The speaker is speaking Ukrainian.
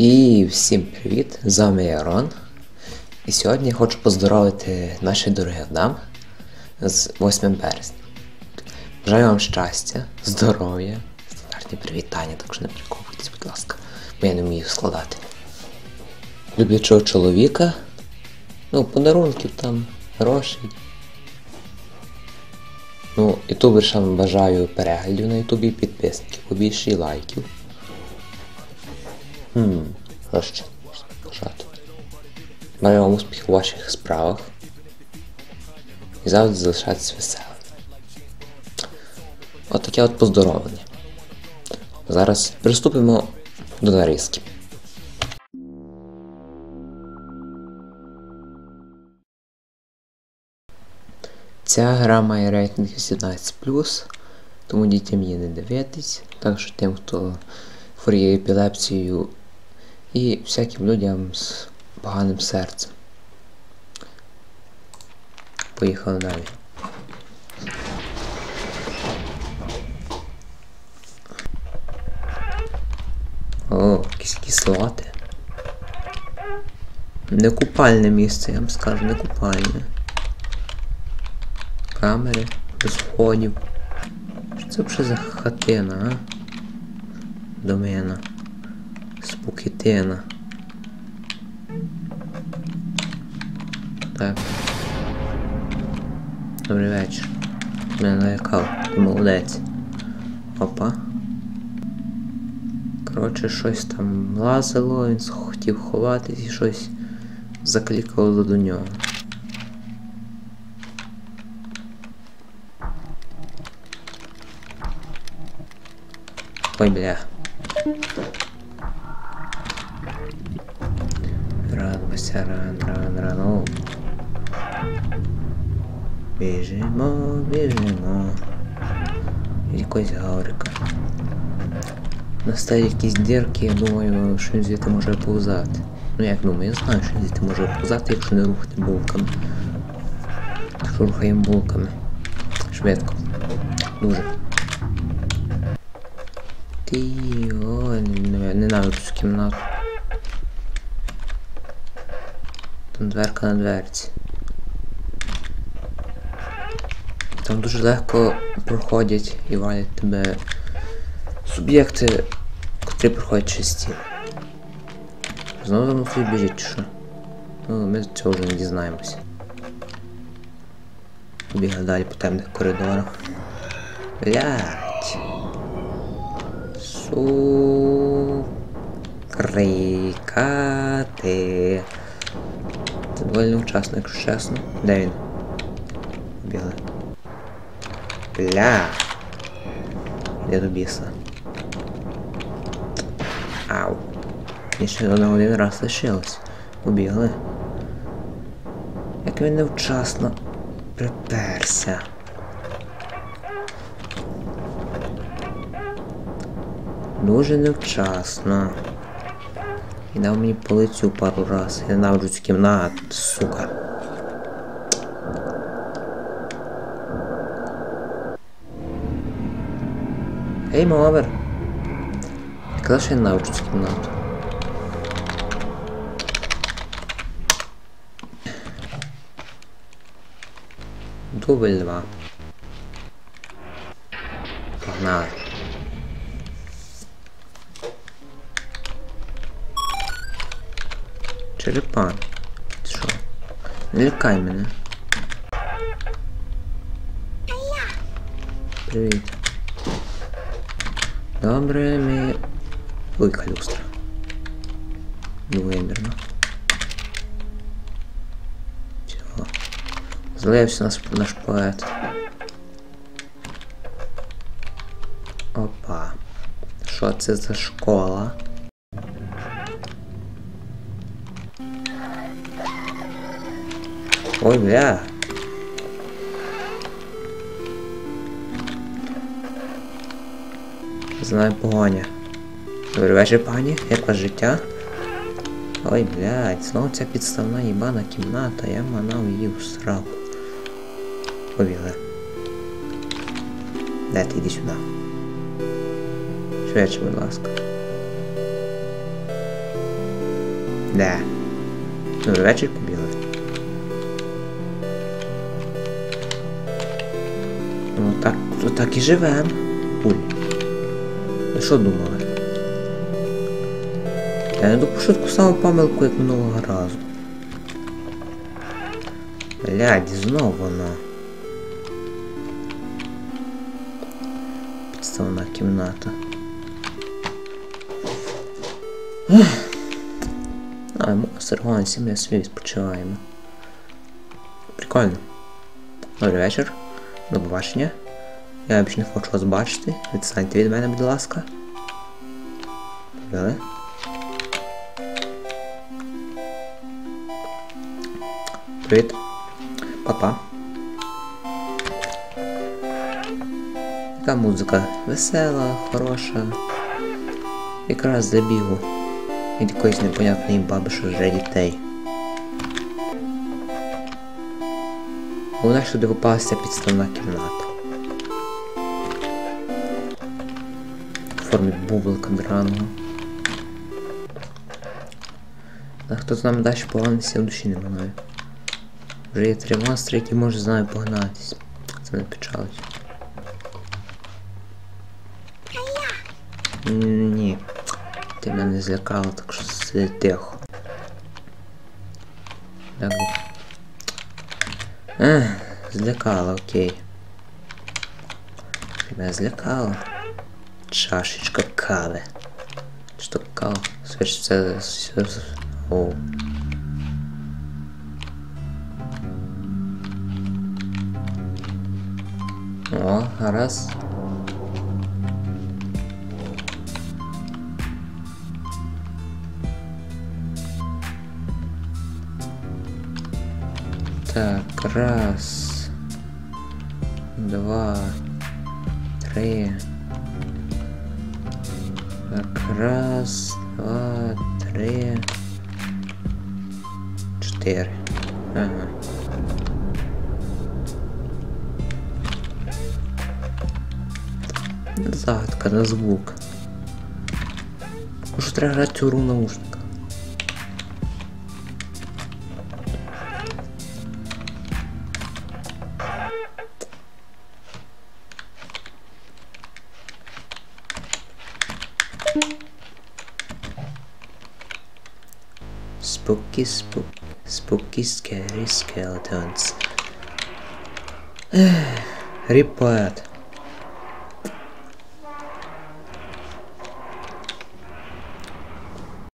І всім привіт! З вами я Рон. І сьогодні я хочу поздоровити наших дорогих дам з 8 березня. Бажаю вам щастя, здоров'я, стандартні привітання, так що не приковуйтесь, будь ласка, бо я не вмію складати. Люблячого чоловіка, ну, подарунків там, грошей. Ну, ютубершам бажаю переглядів на ютубі, підписників, побільше і лайків. Хм, ще можна? Бажаю вам успіхів у ваших справах. І завжди залишатися веселим. От таке от поздоровлення. Зараз приступимо до нарізки. Ця гра має рейтинг 18+, тому дітям її не дивитись. Так що тим, хто хворіє епілепсією і всяким людям з поганим серцем. Поїхали далі. О, якісь кислоти. Не купальне місце, я вам скажу, не купальне. Камери, без входів. Що це взагалі за хатина, а? Домена. Спукітина. Так. Добрий вечір. Мене налякав. Ти молодець. Опа. Коротше, щось там лазило, він хотів ховатись і щось заклікало до нього. Ой, бля. Ран, Вася, ран, ран, ран, о. Біжимо. Якось Гаврика. Настає якісь дірки, я думаю, що звідти може повзати. Ну як думаю, я знаю, що звідти може повзати, якщо не рухати булками. Якщо рухаємо булками. Швидко. Дуже. Ти о, ненавиджу цю кімнату. Там дверка на дверці. Там дуже легко проходять і валять тебе суб'єкти, котрі проходять через стіни. Знову за мною біжить чи що? Ну, ми цього вже не дізнаємося. Бігаю далі по темних коридорах. Блять. Сукрикати. Це доволі невчасно, якщо чесно. Де він? Бігли. Бля. Де до біса? Ау. І ще на один раз лишилось. Убігли. Як він невчасно приперся. Дуже невчасно. І дав мені по лицю пару раз. Я ненавиджу цю кімнату, сука. Ей, мовер. Я казав, що я ненавиджу цю кімнату. Дубль два. Погнали. Черепан. Що? Не лякай мене. Привіт. Добре, ми... Ой, калюстра. Двоємірно. Всього. Злився наш, наш поет. Опа. Що це за школа? Ой, бля. Знаю погоня. Добрий вечір, пані. Як ваше життя? Ой, блядь, знову ця підставна їбана кімната, я манав її в сраку. Побігли. Де ти йди сюди? Швидше, будь ласка. Де? Вже вечір побігли. То так і живем. Уль. Ви що думали? Я не допущу таку саму помилку, як минулого разу. Блядь, знов воно. Підставна кімната. А, всі ми собі відпочиваємо. Прикольно. Добрий вечір. До побачення. Я більше не хочу вас бачити. Відстаньте від мене, будь ласка. Побили. Привіт. Папа. Яка музика? Весела, хороша. Якраз для бігу. Від якоїсь непонятної баби, що жре дітей. Головне, що сюди попалася підставна кімната. В формі бублика драного. А хто з нами далі погнатися в душі не минає. Вже є три монстри, які може з нами погнатись. Це не печалить. Ні. Ти мене злякала, так що сиди тихо. Так. Ех, злякала, окей. Ти мене злякала. Чашечка кави. Що кава? Свіж це все. О. О, гаразд. Так, раз, два, три. Так, раз, два, три, чотири. Ага. Загадка на звук. Може треба грати цю гру Spooky, spook, spooky, scary skeletons. Report.